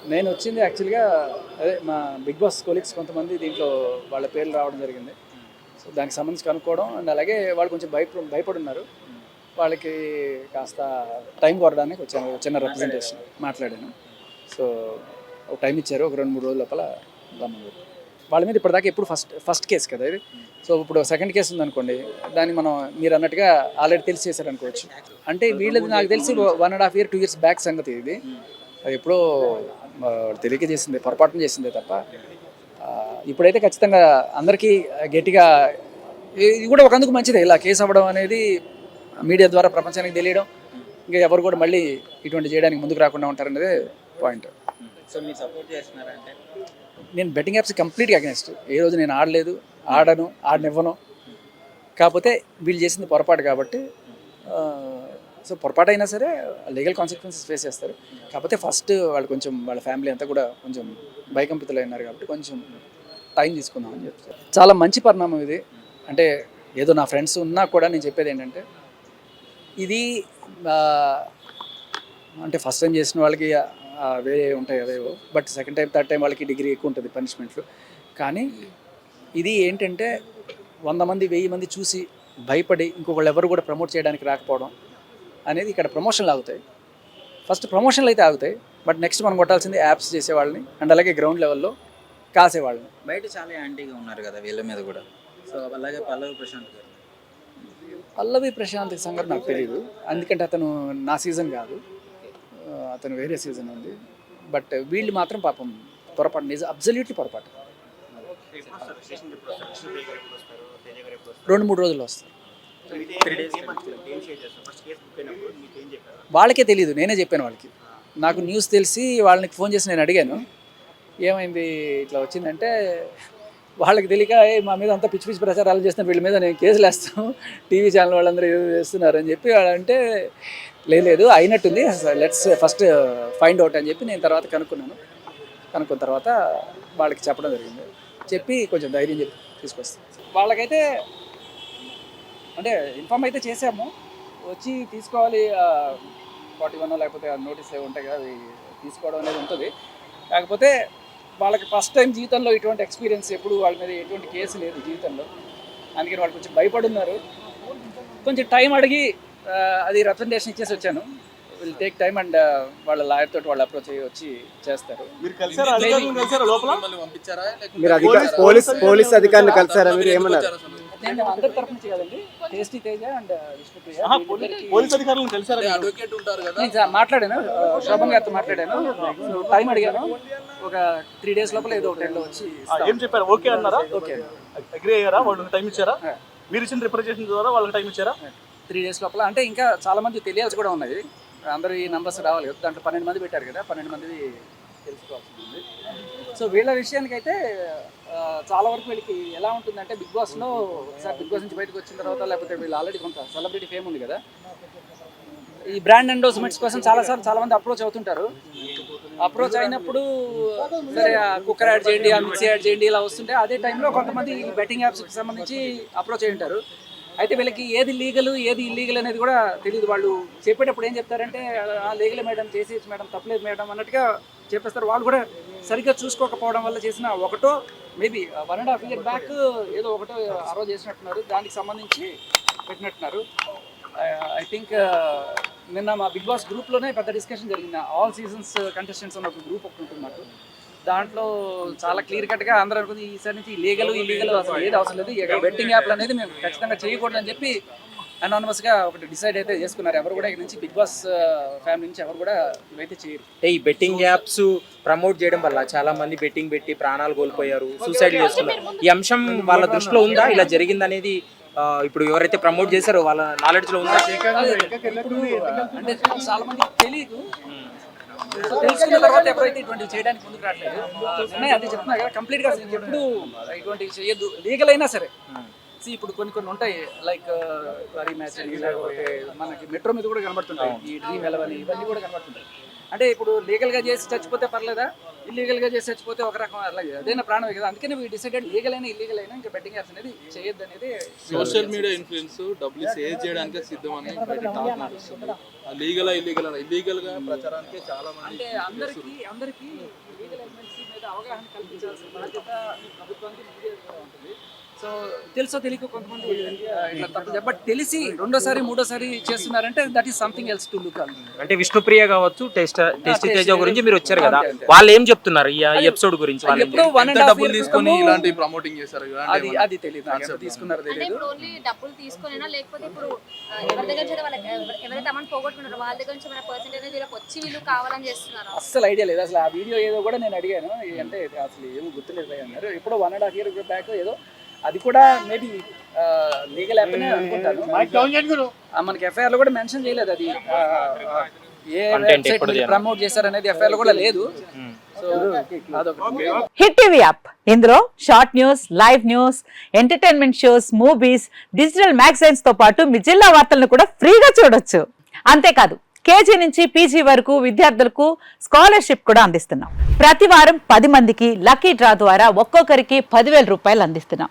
నేను వచ్చింది యాక్చువల్గా అదే మా బిగ్ బాస్ కొలీగ్స్ కొంతమంది దీంట్లో వాళ్ళ పేర్లు రావడం జరిగింది. సో దానికి సంబంధించి కనుక్కోవడం అండ్ అలాగే వాళ్ళు కొంచెం భయప భయపడి ఉన్నారు వాళ్ళకి కాస్త టైం కొరడానికి వచ్చాను ఒక చిన్న రిప్రజెంటేషన్ మాట్లాడాను. సో ఒక టైం ఇచ్చారు ఒక రెండు మూడు రోజుల లోపల రమ్మన్నారు. వాళ్ళ మీద ఇప్పటిదాకా ఎప్పుడు ఫస్ట్ ఫస్ట్ కేసు కదా ఇది. సో ఇప్పుడు సెకండ్ కేసు ఉందనుకోండి దాన్ని మనం మీరు అన్నట్టుగా ఆల్రెడీ తెలిసి చేశారు అనుకోవచ్చు అంటే వీళ్ళది నాకు తెలిసి one and half year two years back సంగతి ఇది. అది ఎప్పుడో తెలియక చేసింది పొరపాటున చేసిందే తప్ప. ఇప్పుడైతే ఖచ్చితంగా అందరికీ గట్టిగా ఇది కూడా ఒక అందుకు మంచిదే. ఇలా కేసు అవ్వడం అనేది మీడియా ద్వారా ప్రపంచానికి తెలియడం. ఇంకా ఎవరు కూడా మళ్ళీ ఇటువంటి చేయడానికి ముందుకు రాకుండా ఉంటారనేదే పాయింట్. సో మీరు సపోర్ట్ చేస్తున్నారంటే నేను బెట్టింగ్ యాప్స్ కంప్లీట్గా అగెన్స్ట్. ఏ రోజు నేను ఆడలేదు ఆడను ఆడనివ్వను. కాకపోతే వీళ్ళు చేసింది పొరపాటు కాబట్టి సో పొరపాటు అయినా సరే లీగల్ కాన్సిక్వెన్సెస్ ఫేస్ చేస్తారు. కాకపోతే ఫస్ట్ వాళ్ళు కొంచెం వాళ్ళ ఫ్యామిలీ అంతా కూడా కొంచెం భయకంపితులు అయినారు కాబట్టి కొంచెం టైం తీసుకుందాం అని చెప్తారు చాలా మంచి పరిణామం ఇది. అంటే ఏదో నా ఫ్రెండ్స్ ఉన్నా కూడా నేను చెప్పేది ఏంటంటే ఇది అంటే ఫస్ట్ టైం చేసిన వాళ్ళకి వేరే ఉంటాయి అదేవో but second time third time వాళ్ళకి డిగ్రీ ఎక్కువ ఉంటుంది పనిష్మెంట్లు. కానీ ఇది ఏంటంటే వంద మంది వెయ్యి మంది చూసి భయపడి ఇంకొకళ్ళు ఎవరు కూడా ప్రమోట్ చేయడానికి రాకపోవడం అనేది ఇక్కడ ప్రమోషన్లు ఆగుతాయి. ఫస్ట్ ప్రమోషన్లు అయితే ఆగుతాయి బట్ నెక్స్ట్ మనం కొట్టాల్సింది యాప్స్ చేసేవాళ్ళని అండ్ అలాగే గ్రౌండ్ లెవెల్లో కాసేవాళ్ళని. బయట చాలా యాంటీగా ఉన్నారు కదా వీళ్ళ మీద కూడా. సో అలాగే పల్లవి ప్రశాంత్ గారు. పల్లవి ప్రశాంత్ సంగతి నాకు తెలియదు ఎందుకంటే అతను నా సీజన్ కాదు. అతను వేరే సీజన్ ఉంది. బట్ వీళ్ళు మాత్రం పాపం పొరపాటు నిజం అబ్జల్యూట్లీ పొరపాటు. రెండు మూడు రోజుల్లో వస్తారు. వాళ్ళకే తెలియదు నేనే చెప్పాను వాళ్ళకి. నాకు న్యూస్ తెలిసి వాళ్ళకి ఫోన్ చేసి నేను అడిగాను. ఏమైంది? ఇట్లా వచ్చిందంటే వాళ్ళకి తెలియక "ఏ, మా మీద అంతా పిచ్చి పిచ్చి ప్రచారాలు చేస్తున్నారు. వీళ్ళ మీద నేను కేసులు వేస్తాను. టీవీ ఛానల్ వాళ్ళందరూ ఏదో చేస్తున్నారు అని చెప్పి వాళ్ళంటే "లేదు, లేదు అయినట్టుంది. లెట్స్ ఫస్ట్ ఫైండ్ అవుట్ అని చెప్పి నేను తర్వాత కనుక్కున్నాను. కనుక్కున్న తర్వాత వాళ్ళకి చెప్పడం జరిగింది. చెప్పి కొంచెం ధైర్యం చెప్పి తీసుకొస్తాను. వాళ్ళకైతే అంటే ఇన్ఫామ్ అయితే చేసాము వచ్చి తీసుకోవాలి ఫార్టీ వన్ లేకపోతే నోటీస్ ఏవి ఉంటాయి కదా అవి తీసుకోవడం అనేది ఉంటుంది. కాకపోతే వాళ్ళకి ఫస్ట్ టైం జీవితంలో ఇటువంటి ఎక్స్పీరియన్స్ ఎప్పుడు వాళ్ళ మీద ఎటువంటి కేసు లేదు జీవితంలో. అందుకని వాళ్ళు కొంచెం భయపడున్నారు. కొంచెం టైం అడిగి అది రిప్రజెంటేషన్ ఇచ్చేసి వచ్చాను. విల్ టేక్ టైం అండ్ వాళ్ళ లాయర్ తోటి వాళ్ళు అప్రోచ్ అయ్యి వచ్చి చేస్తారు. మీరు కలిసారా? అధికారులను కలిసారా లోపల? మీరు అధిక పోలీస్ పోలీస్ అధికారిని కలిసారా? మీరు ఏమన్నారు? నేను అందరి నుంచి కదండి టేస్టీ తేజ అండ్ విష్ణుప్రియ ఆహా, పోలీ- పోలీస్ అధికారులను కలిసారా మీరు? నేను చా- మాట్లాడాను శోభన్ గారితో మాట్లాడాను. టైం అడిగాను. ఒక త్రీ డేస్ లోపల ఏదో ఒక వచ్చి ఏం చెప్పారు? ఓకే అన్నారా? ఓకే అగ్రి అయ్యారా? వాళ్ళకి టైం ఇచ్చారా? మీరు ఇచ్చిన రిప్రజెంటేషన్ ద్వారా వాళ్ళకి టైం ఇచ్చారా? త్రీ డేస్ లోపల అంటే ఇంకా చాలా మంది తెలియాల్సి కూడా ఉన్నది. అందరూ ఈ నంబర్స్ రావాలి కదా దాంట్లో పన్నెండు మంది పెట్టారు కదా పన్నెండు మంది తెలుసుకోవాల్సి ఉంది. సో వీళ్ళ విషయానికి అయితే ఆ, చాలా వరకు వీళ్ళకి ఎలా ఉంటుందంటే బిగ్ బాస్లో ఒకసారి బిగ్ బాస్ నుంచి బయటకు వచ్చిన తర్వాత లేకపోతే వీళ్ళు ఆల్రెడీ కొంత సెలబ్రిటీ ఫేమ్ ఉంది కదా. ఈ బ్రాండ్ ఎండోస్మెంట్స్ కోసం చాలాసార్లు చాలా మంది అప్రోచ్ అవుతుంటారు. అప్రోచ్ అయినప్పుడు సరే కుక్కర్ యాడ్ చేయండి ఆ మిక్సీ యాడ్ చేయండి ఇలా వస్తుంటే అదే టైంలో కొంతమంది ఈ బెట్టింగ్ యాప్స్కి సంబంధించి అప్రోచ్ అయి ఉంటారు. అయితే వీళ్ళకి ఏది లీగల్ ఏది ఇల్లీగల్ అనేది కూడా తెలియదు వాళ్ళు చెప్పేటప్పుడు ఏం చెప్తారంటే ఆ లీగల్ మేడం చేసేసి మేడం తప్పలేదు మేడం అన్నట్టుగా చెప్పేస్తారు. వాళ్ళు కూడా సరిగ్గా చూసుకోకపోవడం వల్ల చేసిన ఒకటో maybe one and half year back ఏదో ఒకటో ఆ రోజు చేసినట్టున్నారు. దానికి సంబంధించి పెట్టినట్టున్నారు. ఐ థింక్ నిన్న మా బిగ్ బాస్ గ్రూప్లోనే పెద్ద డిస్కషన్ జరిగింది. ఆల్ సీజన్స్ కంటెస్టెంట్స్ అన్న ఒక గ్రూప్ ఒకటి ఉంటుంది మాకు. దాంట్లో చాలా క్లియర్ కట్గా అందరూ అనుకుంది ఈసారి నుంచి లీగల్ ఇల్లీగల్ అసలు ఏది అవసరం లేదు. బెట్టింగ్ యాప్లు అనేది మేము ఖచ్చితంగా చేయకూడదని చెప్పి అనానమస్గా ఒకటి డిసైడ్ అయితే చేసుకున్నారు. ఎవరు కూడా ఇక నుంచి బిగ్ బాస్ ఫ్యామిలీ నుంచి ఎవరు కూడా ఇవైతే చేయరు. అంటే ఈ బెట్టింగ్ యాప్స్ ప్రమోట్ చేయడం వల్ల చాలా మంది బెట్టింగ్ పెట్టి ప్రాణాలు కోల్పోయారు సూసైడ్ చేసుకున్నారు ఈ అంశం వాళ్ళ దృష్టిలో ఉందా? ఇలా జరిగిందనేది ఇప్పుడు ఎవరైతే ప్రమోట్ చేశారో వాళ్ళ నాలెడ్జ్లో ఉందా? అంటే చాలా మంది తెలియదు తెలుసుకున్న తర్వాత ఎవరైతే ఇటువంటివి చేయడానికి ముందుకు రావట్లేదు అది చెప్తున్నా కదా కంప్లీట్గా ఎప్పుడు ఇటువంటివి చేయొద్దు లీగల్ అయినా సరే. See, ఇప్పుడు కొన్ని కొన్ని ఉంటాయి లైక్ వరీ మ్యాచ్ అని లేకపోతే మనకి మెట్రో మీద కూడా కనబడుతుంటాయి. ఈ డ్రీమ్ ఎలవన్ ఇవన్నీ కూడా కనబడుతుంటాయి. అంటే ఇప్పుడు లీగల్గా చేసి చచ్చిపోతే పర్లేదా? ఇల్లీగల్గా చేసి చచ్చిపోతే ఒక రకం అలాగే అదైనా ప్రాణమే కదా? అందుకని వీ డిసైడెడ్ లీగల్ అయినా ఇల్లీగల్ అయినా ఇంకా బెట్టింగ్ యాప్స్ అనేది చేయొద్దు అనేది సోషల్ మీడియా ఇన్ఫ్లుయెన్స్ డబ్బులు సేవ్ చేయడానికి టాక్ నడుస్తుంది. లీగల్ ఇల్లీగల్ ఇల్లీగల్గా ప్రచారానికి చాలా మంది అంటే అందరికీ అందరికీ లీగల్ ఎలిమెంట్స్ మీద అవగాహన కల్పించాల్సిన బాధ్యత ప్రభుత్వానికి ఉంటుంది. సో తెలుసో తెలియక కొంతమంది ఇట్లా తప్పు బట్ తెలిసి రెండోసారి మూడోసారి చేస్తున్నారంటే that is something else to look అంటే విష్ణుప్రియ కావచ్చు టేస్ట్ టేస్ట్ తేజ గురించి మీరు వచ్చారు కదా. వాళ్ళు ఏం చెప్తున్నారు ఈ ఎపిసోడ్ గురించి? వాళ్ళు ఎప్పుడో వన్ అండ్ డబ్బులు తీసుకొని ఇలాంటి ప్రమోటింగ్ చేశారు అది? అది తెలియదు ఎంత తీసుకున్నారో అంటే తెలియదు ఇప్పుడు ఓన్లీ డబ్బులు తీసుకునేనా? లేకపోతే ఇప్పుడు ఎవరి దగ్గర నుంచి ఎవరు- ఎవరైతే అమౌంట్ పోగొట్టుకున్నారో వాళ్ళ దగ్గర నుంచి మన పర్సెంటేజ్ అనేది వీళ్ళకి వచ్చి వీళ్ళు కావాలని చేస్తున్నారు? అస్సలు ఐడియా లేదు. అసలు ఆ వీడియో ఏదో కూడా నేను అడిగాను. అంటే అసలు ఏమో గుర్తులేదు అన్నారు. ఎప్పుడో one and half year back ఏదో అది కూడా మేబీ లీగల్ యాప్ అనే అనుకుంటాను. మనకి ఎఫ్ఐఆర్లో కూడా మెన్షన్ చేయలేదు అది. ఏ అని. ప్రమోట్ చేశారనేది ఎఫ్ఐఆర్లో కూడా లేదు. సో అదొకటి. Hit TV app. ఇందులో short news live news entertainment shows movies digital మ్యాగజైన్స్తో పాటు మీ జిల్లా వార్తలను కూడా ఫ్రీగా చూడొచ్చు. అంతేకాదు కేజీ నుంచి పీజీ వరకు విద్యార్థులకు స్కాలర్షిప్ కూడా అందిస్తున్నాం. ప్రతి వారం పది మందికి లక్కీ డ్రా ద్వారా ఒక్కొక్కరికి పదివేల రూపాయలు అందిస్తున్నాం.